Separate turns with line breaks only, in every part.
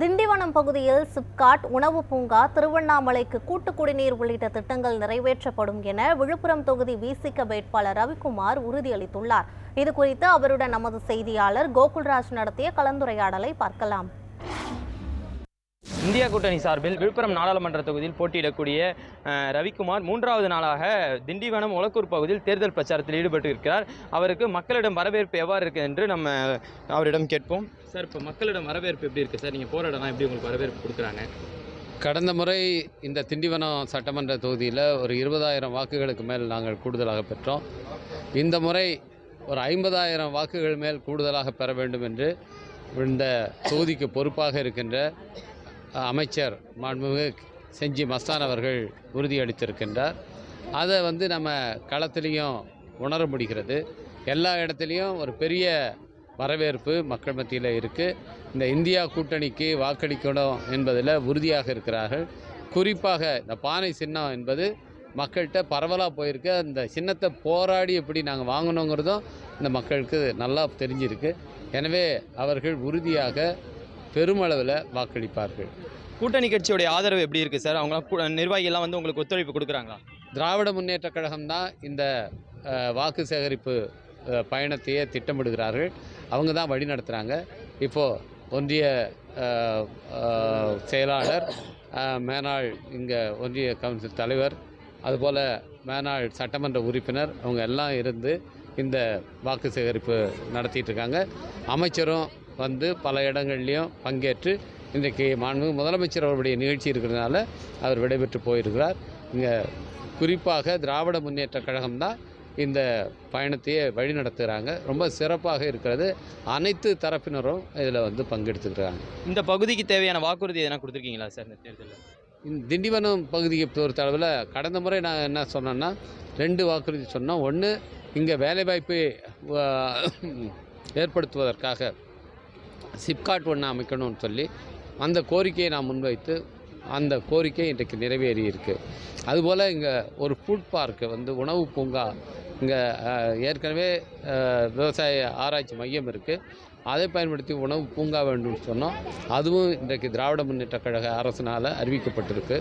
திண்டிவனம் பகுதியில் சிப்காட் உணவு பூங்கா திருவண்ணாமலைக்கு கூட்டு குடிநீர் உள்ளிட்ட திட்டங்கள் நிறைவேற்றப்படும் என விழுப்புரம் தொகுதி விசிக வேட்பாளர் ரவிக்குமார் உறுதியளித்துள்ளார். இது குறித்து அவருடன் நமது செய்தியாளர் கோகுல்ராஜ் நடத்திய கலந்துரையாடலை பார்க்கலாம்.
இந்தியா கூட்டணி சார்பில் விழுப்புரம் நாடாளுமன்ற தொகுதியில் போட்டியிடக்கூடிய ரவிக்குமார் மூன்றாவது நாளாக திண்டிவனம் உலக்கூர் பகுதியில் தேர்தல் பிரச்சாரத்தில் ஈடுபட்டு இருக்கிறார் அவருக்கு மக்களிடம் வரவேற்பு எவ்வாறு இருக்குது என்று நம்ம அவரிடம் கேட்போம். சார் இப்போ மக்களிடம் வரவேற்பு எப்படி இருக்குது சார் நீங்கள் போகிற இடம்லாம் எப்படி உங்களுக்கு வரவேற்பு கொடுக்குறாங்க?
கடந்த முறை இந்த திண்டிவனம் சட்டமன்ற தொகுதியில் ஒரு இருபதாயிரம் வாக்குகளுக்கு மேல் நாங்கள் கூடுதலாக பெற்றோம். இந்த முறை ஒரு ஐம்பதாயிரம் வாக்குகள் மேல் கூடுதலாக பெற வேண்டும் என்று இந்த தொகுதிக்கு பொறுப்பாக இருக்கின்ற அமைச்சர் மாண்புமிகு செஞ்சி மஸ்தான் அவர்கள் உறுதியளித்திருக்கின்றார். அதை வந்து நம்ம களத்திலையும் உணர முடிகிறது. எல்லா இடத்துலையும் ஒரு பெரிய வரவேற்பு மக்கள் மத்தியில் இருக்குது இந்த இந்தியா கூட்டணிக்கு வாக்களிக்கணும் என்பதில் உறுதியாக இருக்கிறார்கள். குறிப்பாக இந்த பானை சின்னம் என்பது மக்கள்கிட்ட பரவலாக போயிருக்கு. அந்த சின்னத்தை போராடி எப்படி நாங்கள் வாங்கணுங்கிறதும் இந்த மக்களுக்கு நல்லா தெரிஞ்சிருக்கு. எனவே அவர்கள் உறுதியாக பெருமளவில் வாக்களிப்பார்கள்.
கூட்டணி கட்சியுடைய ஆதரவு எப்படி இருக்குது சார்? அவங்களாம் கூ- நிர்வாகிகள்லாம் வந்து உங்களுக்கு ஒத்துழைப்பு கொடுக்குறாங்களா?
திராவிட முன்னேற்ற கழகம் தான் இந்த வாக்கு சேகரிப்பு பயணத்தையே திட்டமிடுகிறார்கள். அவங்க தான் வழி நடத்துகிறாங்க இப்போது ஒன்றிய செயலாளர் மேனாள் இங்கே ஒன்றிய கவுன்சில் தலைவர் அதுபோல் மேனாள் சட்டமன்ற உறுப்பினர் அவங்க எல்லாம் இருந்து இந்த வாக்கு சேகரிப்பு நடத்திட்டு இருக்காங்க. அமைச்சரும் வந்து பல இடங்கள்லையும் பங்கேற்று இன்றைக்கு மாண்பு முதலமைச்சர் அவருடைய நிகழ்ச்சி இருக்கிறதுனால அவர் விடைபெற்று போயிருக்கிறார். இங்கே குறிப்பாக திராவிட முன்னேற்ற கழகம் தான் இந்த பயணத்தையே வழி நடத்துகிறாங்க ரொம்ப சிறப்பாக இருக்கிறது. அனைத்து தரப்பினரும் இதில் வந்து பங்கெடுத்துக்கிறாங்க.
இந்த பகுதிக்கு தேவையான வாக்குறுதி எதனா கொடுத்துருக்கீங்களா சார் இந்த தேர்தலில்?
திண்டிவனம் பகுதியை பொறுத்தளவில் கடந்த முறை நான் என்ன சொன்னேன்னா ரெண்டு வாக்குறுதி சொன்னோம். ஒன்று இங்கே வேலைவாய்ப்பு ஏற்படுத்துவதற்காக சிப்காட் ஒன்று அமைக்கணும்னு சொல்லி அந்த கோரிக்கையை நான் முன்வைத்து அந்த கோரிக்கை இன்றைக்கு நிறைவேறி இருக்குது அதுபோல் இங்கே ஒரு ஃபுட் பார்க்கு வந்து உணவு பூங்கா இங்கே ஏற்கனவே விவசாய ஆராய்ச்சி மையம் இருக்குது அதை பயன்படுத்தி உணவு பூங்கா வேண்டும்னு சொன்னோம். அதுவும் இன்றைக்கு திராவிட முன்னேற்ற கழக அரசினால் அறிவிக்கப்பட்டிருக்கு.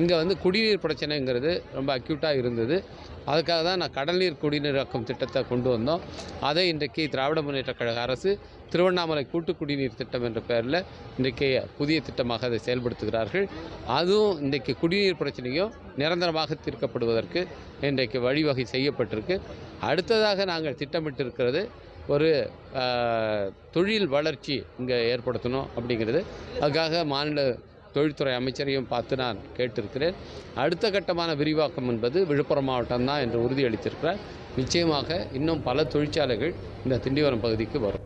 இங்கே வந்து குடிநீர் பிரச்சனைங்கிறது ரொம்ப அக்யூட்டாக இருந்தது. அதுக்காக தான் நான் கடல்நீர் குடிநீராக்கும் திட்டத்தை கொண்டு வந்தோம். அதை இன்றைக்கு திராவிட முன்னேற்ற கழக அரசு திருவண்ணாமலை கூட்டு குடிநீர் திட்டம் என்ற பெயரில் இன்றைக்கு புதிய திட்டமாக அதை செயல்படுத்துகிறார்கள். அதுவும் இன்றைக்கு குடிநீர் பிரச்சனையும் நிரந்தரமாக தீர்க்கப்படுவதற்கு இன்றைக்கு வழிவகை செய்யப்பட்டிருக்கு. அடுத்ததாக நாங்கள் திட்டமிட்டிருக்கிறது ஒரு தொழில் வளர்ச்சி இங்கே ஏற்படுத்தணும் அப்படிங்கிறது. அதுக்காக மாநில தொழில்துறை அமைச்சரையும் பார்த்து நான் கேட்டிருக்கிறேன். அடுத்த கட்டமான விரிவாக்கம் என்பது விழுப்புரம் மாவட்டம் தான் என்று உறுதியளித்திருக்கிறார். நிச்சயமாக இன்னும் பல தொழிற்சாலைகள் இந்த திண்டிவனம் பகுதிக்கு வரும்.